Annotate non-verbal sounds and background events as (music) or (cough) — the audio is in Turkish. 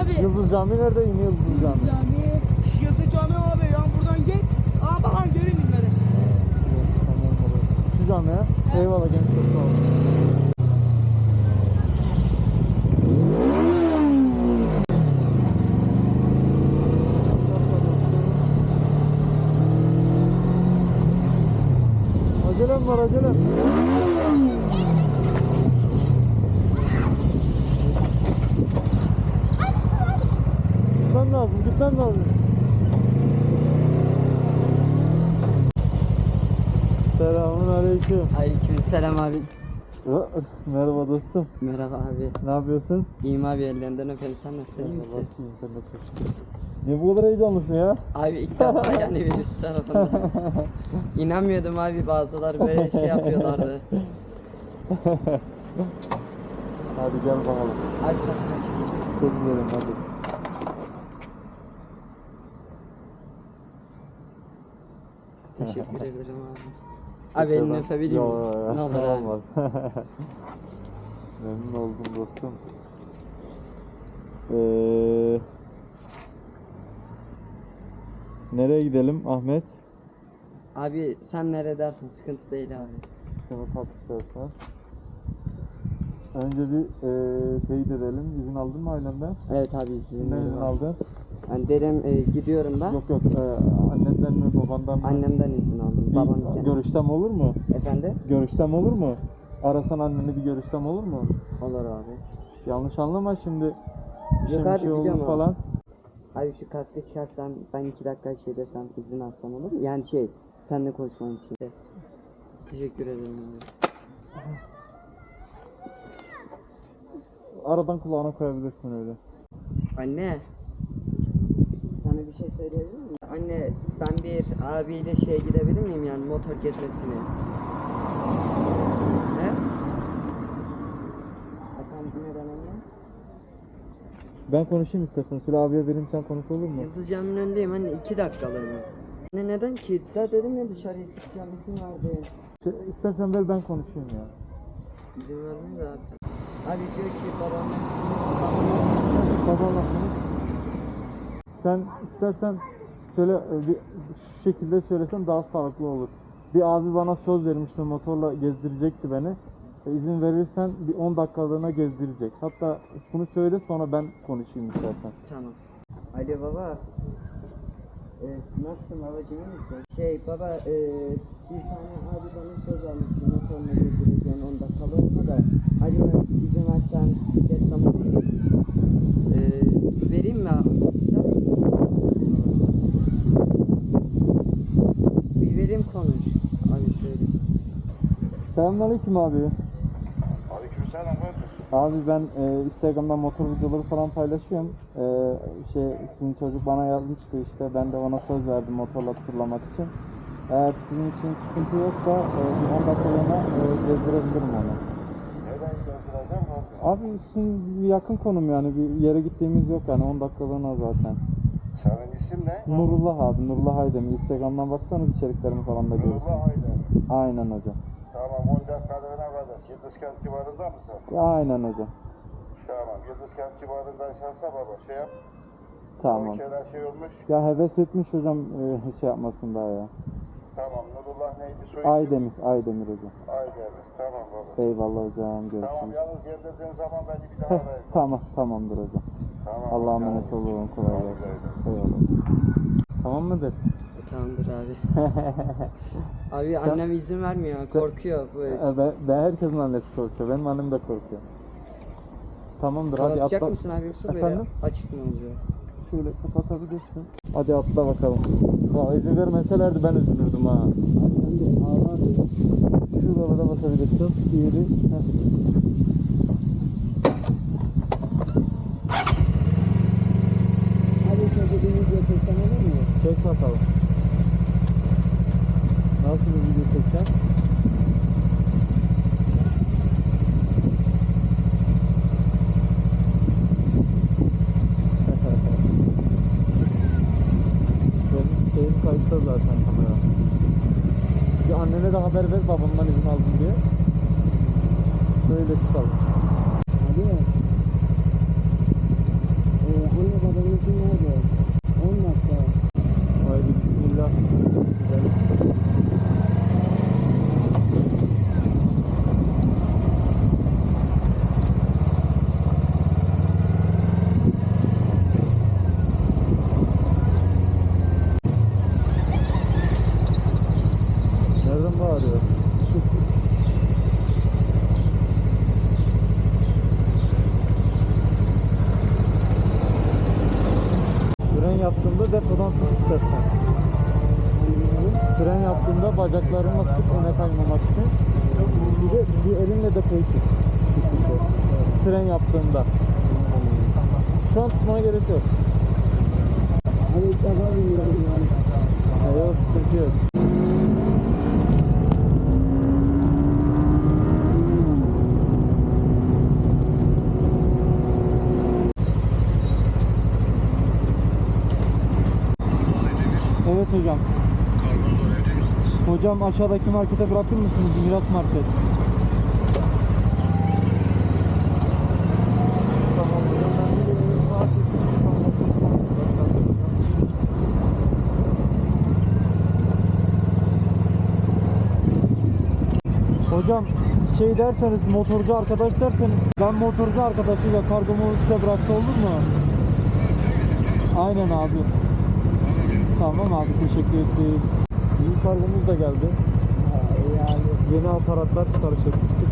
abi. Yıldız Cami nerede? Yine Yıldız Cami. Cami. Yıldız Cami abi ya buradan git. Aa bak lan görün neresi. Tamam olur. Şu cami ya. Eyvallah genç çok sağ olun. Acelem var acelem. Gitmem lazım, gitmem lazım. Selamun aleyküm. Aleykümselam abi. Merhaba dostum. Merhaba abi. Ne yapıyorsun? İyiyim abi ellerinden öperim sen nasılsın iyi misin? Niye bu kadar heyecanlısın ya? Abi ilk defa (laughs) yani virüs tarafından. İnanmıyordum abi bazıları böyle şey yapıyorlardı. (laughs) Hadi gel bakalım. Abi kaç kaç. Çok güzelim hadi. Teşekkür (laughs) ederim abi. Abi elini öpebilir miyim? Ne olur abi. Olmaz. (laughs) Memnun oldum dostum. Ee, nereye gidelim Ahmet? Abi sen nere dersin sıkıntı değil abi. Şunu tat istersen. Önce bir e, teyit edelim. İzin aldın mı ailenden? Evet abi sizin Ne izin aldın? Yani dedim e, gidiyorum ben. Yok yok. E, annenden mi babandan mı? Annemden izin aldım. Bir Babam görüştem olur mu? Efendi? Görüştem olur mu? Arasan anneni bir görüştem olur mu? Olur abi. Yanlış anlama şimdi. işin bir abi, şey olur biliyorum falan. Abi şu kaskı çıkarsam ben iki dakika şey desem izin alsam olur mu? Yani şey seninle konuşmam için. Teşekkür ederim abi. Aradan kulağına koyabilirsin öyle. Anne. Sana bir şey söyleyebilir miyim? Anne ben bir abiyle şeye gidebilir miyim yani motor gezmesine? Ne? Efendim neden anne? Ben konuşayım istersen. Süle abiye vereyim sen konuş olur mu? Yıldız Camii'nin önündeyim anne iki dakikalığına. Anne neden ki? Daha dedim ya dışarıya çıkacağım izin verdi. Şey, istersen ver ben konuşayım ya. İzin vermedi abi. Abi diyor ki babamla babamla Babanla konuş. Sen istersen söyle e, bir, şu şekilde söylesen daha sağlıklı olur. Bir abi bana söz vermişti motorla gezdirecekti beni. E, izin verirsen bir 10 dakikalığına gezdirecek. Hatta bunu söyle sonra ben konuşayım istersen. Tamam. Alo baba. Ee, nasılsın babacığım iyi misin? Şey baba ee, bir tane abi bana söz almıştı motorunu götüreceğim 10 dakikalığına da acaba izin versen geçsem olur mu? Ee, vereyim mi abi sen? Bir vereyim Abi şöyle. Selamünaleyküm abi. Aleykümselam kardeş. Abi ben e, Instagram'dan motor videoları falan paylaşıyorum. E, şey sizin çocuk bana yazmıştı işte ben de ona söz verdim motorla turlamak için. Eğer sizin için sıkıntı yoksa e, bir 10 dakikalığına e, gezdirebilirim onu. Neden göstereceğim kardeş? Abi sizin yakın konum yani bir yere gittiğimiz yok yani 10 dakikalığına zaten. Senin isim ne? Nurullah abi Nurullah Aydemir. Instagram'dan baksanız içeriklerimi falan da görürsünüz. Nurullah Aydın. Aynen hocam. Tamam 10 dakikalığına kardeş. Yıldızkent civarında mısın? Aynen hocam. Tamam Yıldızkent civarındaysansa baba şey yap. Tamam. Şeyler şey olmuş. Ya heves etmiş hocam e, şey yapmasın daha ya. Tamam Nurullah neydi soy isim? Aydemir, Aydemir hocam. Aydemir. Tamam baba. Eyvallah hocam Tamam görüşürüz. yalnız yedirdiğin zaman beni (laughs) bir daha arayın. tamam tamamdır hocam. Tamam. Allah'a emanet olun. Kolay gelsin. Eyvallah. Tamam mıdır? E, tamamdır abi. (laughs) abi annem izin vermiyor korkuyor. Böyle. E, ben, ben herkesin annesi korkuyor. Benim annem de korkuyor. Tamamdır hadi Kapatacak atla. mısın abi yoksa böyle Efendim? açık mı oluyor? Şöyle kapatabilirsin. Hadi atla bakalım. Valla izin vermeselerdi ben üzülürdüm ha. Abi ben de ağlardım. Şuralara basabilirsin. Diğeri. Heh. Abi şöyle bir video çeksen olur mu? Çek bakalım. Nasıl bir video çekeceksin? (laughs) Benim kayıtta zaten kamera. Bir annene de haber ver babamdan izin aldım diye. Böyle çıkalım. Abi. Ee, Gittin abi. 10 bacaklarına sık öne kaymamak için. Bir de bir tut. Şu şekilde. Fren yaptığında. Şu an tutmana gerek yok. Hani ilk defa biniyorum yani. Ya yok sıkıntı yok. Evet hocam. Hocam aşağıdaki markete bırakır mısınız? Mirat Market. Hocam şey derseniz motorcu arkadaş derseniz ben motorcu arkadaşıyla kargomu size bıraksa olur mu? Aynen abi. Tamam abi teşekkür ederim. Kargomuz da geldi. Abi. Yeni aparatlar sipariş etmiştik.